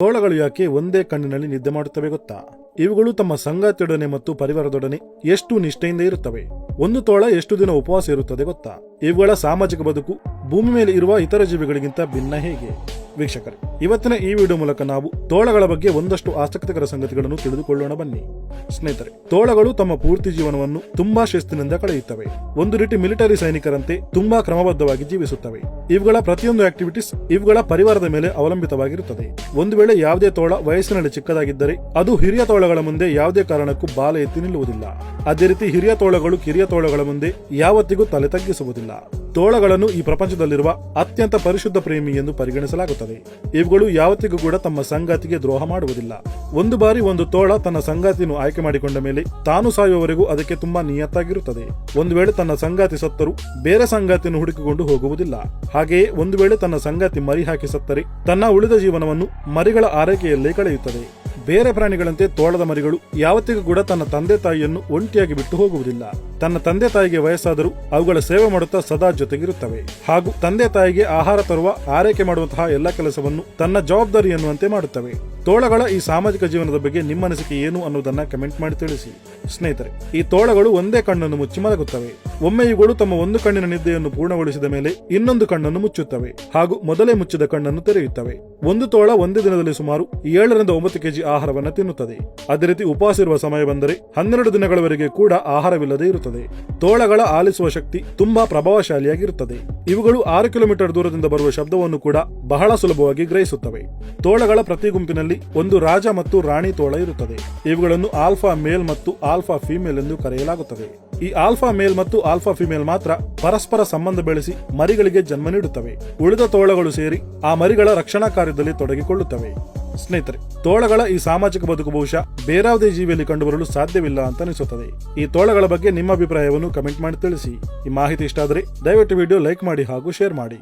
ತೋಳಗಳು ಯಾಕೆ ಒಂದೇ ಕಣ್ಣಿನಲ್ಲಿ ನಿದ್ದೆ ಮಾಡುತ್ತವೆ ಗೊತ್ತಾ? ಇವುಗಳು ತಮ್ಮ ಸಂಗಾತಿಯೊಡನೆ ಮತ್ತು ಪರಿವಾರದೊಡನೆ ಎಷ್ಟು ನಿಷ್ಠೆಯಿಂದ ಇರುತ್ತವೆ? ಒಂದು ತೋಳ ಎಷ್ಟು ದಿನ ಉಪವಾಸ ಇರುತ್ತದೆ ಗೊತ್ತಾ? ಇವುಗಳ ಸಾಮಾಜಿಕ ಬದುಕು ಭೂಮಿ ಮೇಲೆ ಇರುವ ಇತರ ಜೀವಿಗಳಿಗಿಂತ ಭಿನ್ನ ಹೇಗೆ? ವೀಕ್ಷಕರೇ, ಇವತ್ತಿನ ಈ ವಿಡಿಯೋ ಮೂಲಕ ನಾವು ತೋಳಗಳ ಬಗ್ಗೆ ಒಂದಷ್ಟು ಆಸಕ್ತಿಕರ ಸಂಗತಿಗಳನ್ನು ತಿಳಿದುಕೊಳ್ಳೋಣ ಬನ್ನಿ. ಸ್ನೇಹಿತರೆ, ತೋಳಗಳು ತಮ್ಮ ಪೂರ್ತಿ ಜೀವನವನ್ನು ತುಂಬಾ ಶಿಸ್ತಿನಿಂದ ಕಳೆಯುತ್ತವೆ. ಒಂದು ರೀತಿ ಮಿಲಿಟರಿ ಸೈನಿಕರಂತೆ ತುಂಬಾ ಕ್ರಮಬದ್ಧವಾಗಿ ಜೀವಿಸುತ್ತವೆ. ಇವುಗಳ ಪ್ರತಿಯೊಂದು ಆಕ್ಟಿವಿಟೀಸ್ ಇವುಗಳ ಪರಿವಾರದ ಮೇಲೆ ಅವಲಂಬಿತವಾಗಿರುತ್ತದೆ. ಒಂದು ವೇಳೆ ಯಾವುದೇ ತೋಳ ವಯಸ್ಸಿನಲ್ಲಿ ಚಿಕ್ಕದಾಗಿದ್ದರೆ, ಅದು ಹಿರಿಯ ತೋಳಗಳ ಮುಂದೆ ಯಾವುದೇ ಕಾರಣಕ್ಕೂ ಬಾಲ ಎತ್ತಿ ನಿಲ್ಲುವುದಿಲ್ಲ. ಅದೇ ರೀತಿ ಹಿರಿಯ ತೋಳಗಳು ಕಿರಿಯ ತೋಳಗಳ ಮುಂದೆ ಯಾವತ್ತಿಗೂ ತಲೆ ತಗ್ಗಿಸುವುದಿಲ್ಲ. ತೋಳಗಳನ್ನು ಈ ಪ್ರಪಂಚದಲ್ಲಿರುವ ಅತ್ಯಂತ ಪರಿಶುದ್ಧ ಪ್ರೇಮಿ ಎಂದು ಪರಿಗಣಿಸಲಾಗುತ್ತದೆ. ಇವುಗಳು ಯಾವತ್ತಿಗೂ ಕೂಡ ತಮ್ಮ ಸಂಗಾತಿಗೆ ದ್ರೋಹ ಮಾಡುವುದಿಲ್ಲ. ಒಂದು ಬಾರಿ ಒಂದು ತೋಳ ತನ್ನ ಸಂಗಾತಿಯನ್ನು ಆಯ್ಕೆ ಮಾಡಿಕೊಂಡ ಮೇಲೆ ತಾನು ಸಾಯುವವರೆಗೂ ಅದಕ್ಕೆ ತುಂಬಾ ನಿಯತ್ತಾಗಿರುತ್ತದೆ. ಒಂದು ವೇಳೆ ತನ್ನ ಸಂಗಾತಿ ಸತ್ತರೂ ಬೇರೆ ಸಂಗಾತಿಯನ್ನು ಹುಡುಕಿಕೊಂಡು ಹೋಗುವುದಿಲ್ಲ. ಹಾಗೆಯೇ ಒಂದು ವೇಳೆ ತನ್ನ ಸಂಗಾತಿ ಮರಿ ಹಾಕಿ ಸತ್ತರೆ ತನ್ನ ಉಳಿದ ಜೀವನವನ್ನು ಮರಿಗಳ ಆರೈಕೆಯಲ್ಲೇ ಕಳೆಯುತ್ತದೆ. ಬೇರೆ ಪ್ರಾಣಿಗಳಂತೆ ತೋಳದ ಮರಿಗಳು ಯಾವತ್ತಿಗೂ ಕೂಡ ತನ್ನ ತಂದೆ ತಾಯಿಯನ್ನು ಒಂಟಿಯಾಗಿ ಬಿಟ್ಟು ಹೋಗುವುದಿಲ್ಲ. ತನ್ನ ತಂದೆ ತಾಯಿಗೆ ವಯಸ್ಸಾದರೂ ಅವುಗಳ ಸೇವೆ ಮಾಡುತ್ತಾ ಸದಾ ಜೊತೆಗಿರುತ್ತವೆ. ಹಾಗೂ ತಂದೆ ತಾಯಿಗೆ ಆಹಾರ ತರುವ, ಆರೈಕೆ ಮಾಡುವಂತಹ ಎಲ್ಲ ಕೆಲಸವನ್ನು ತನ್ನ ಜವಾಬ್ದಾರಿ ಎನ್ನುವಂತೆ ಮಾಡುತ್ತವೆ. ತೋಳಗಳ ಈ ಸಾಮಾಜಿಕ ಜೀವನದ ಬಗ್ಗೆ ನಿಮ್ಮ ಅನಿಸಿಕೆ ಏನು ಅನ್ನೋದನ್ನ ಕಮೆಂಟ್ ಮಾಡಿ ತಿಳಿಸಿ. ಸ್ನೇಹಿತರೆ, ಈ ತೋಳಗಳು ಒಂದೇ ಕಣ್ಣನ್ನು ಮುಚ್ಚಿ ಮಲಗುತ್ತವೆ. ಒಮ್ಮೆ ಇವುಗಳು ತಮ್ಮ ಒಂದು ಕಣ್ಣಿನ ನಿದ್ದೆಯನ್ನು ಪೂರ್ಣಗೊಳಿಸಿದ ಮೇಲೆ ಇನ್ನೊಂದು ಕಣ್ಣನ್ನು ಮುಚ್ಚುತ್ತವೆ ಹಾಗೂ ಮೊದಲೇ ಮುಚ್ಚಿದ ಕಣ್ಣನ್ನು ತೆರೆಯುತ್ತವೆ. ಒಂದು ತೋಳ ಒಂದೇ ದಿನದಲ್ಲಿ ಸುಮಾರು ಏಳರಿಂದ ಒಂಬತ್ತು ಕೆಜಿ ಆಹಾರವನ್ನು ತಿನ್ನುತ್ತದೆ. ಅದೇ ರೀತಿ ಉಪವಾಸ ಇರುವ ಸಮಯ ಬಂದರೆ ಹನ್ನೆರಡು ದಿನಗಳವರೆಗೆ ಕೂಡ ಆಹಾರವಿಲ್ಲದೆ ಇರುತ್ತದೆ. ತೋಳಗಳ ಆಲಿಸುವ ಶಕ್ತಿ ತುಂಬಾ ಪ್ರಭಾವಶಾಲಿಯಾಗಿರುತ್ತದೆ. ಇವುಗಳು ಆರು ಕಿಲೋಮೀಟರ್ ದೂರದಿಂದ ಬರುವ ಶಬ್ದವನ್ನು ಕೂಡ ಬಹಳ ಸುಲಭವಾಗಿ ಗ್ರಹಿಸುತ್ತವೆ. ತೋಳಗಳ ಪ್ರತಿ ಗುಂಪಿನಲ್ಲಿ ಒಂದು ರಾಜ ಮತ್ತು ರಾಣಿ ತೋಳ ಇರುತ್ತದೆ. ಇವುಗಳನ್ನು ಆಲ್ಫಾ ಮೇಲ್ ಮತ್ತು ಆಲ್ಫಾ ಫಿಮೇಲ್ ಎಂದು ಕರೆಯಲಾಗುತ್ತದೆ. ಈ ಆಲ್ಫಾ ಮೇಲ್ ಮತ್ತು ಆಲ್ಫಾ ಫಿಮೇಲ್ ಮಾತ್ರ ಪರಸ್ಪರ ಸಂಬಂಧ ಬೆಳೆಸಿ ಮರಿಗಳಿಗೆ ಜನ್ಮ ನೀಡುತ್ತವೆ. ಉಳಿದ ತೋಳಗಳು ಸೇರಿ ಆ ಮರಿಗಳ ರಕ್ಷಣಾ ಕಾರ್ಯದಲ್ಲಿ ತೊಡಗಿಕೊಳ್ಳುತ್ತವೆ. ಸ್ನೇಹಿತರೆ, ತೋಳಗಳ ಈ ಸಾಮಾಜಿಕ ಬದುಕು ಬಹುಶಃ ಬೇರಾವುದೇ ಜೀವಿಯಲ್ಲಿ ಕಂಡುಬರಲು ಸಾಧ್ಯವಿಲ್ಲ ಅಂತ ಅನಿಸುತ್ತದೆ ಈ ತೋಳಗಳ ಬಗ್ಗೆ ನಿಮ್ಮ ಅಭಿಪ್ರಾಯವನ್ನು ಕಮೆಂಟ್ ಮಾಡಿ ತಿಳಿಸಿ. ಈ ಮಾಹಿತಿ ಇಷ್ಟ ಆದರೆ ದಯವಿಟ್ಟು ವಿಡಿಯೋ ಲೈಕ್ ಮಾಡಿ ಹಾಗೂ ಶೇರ್ ಮಾಡಿ.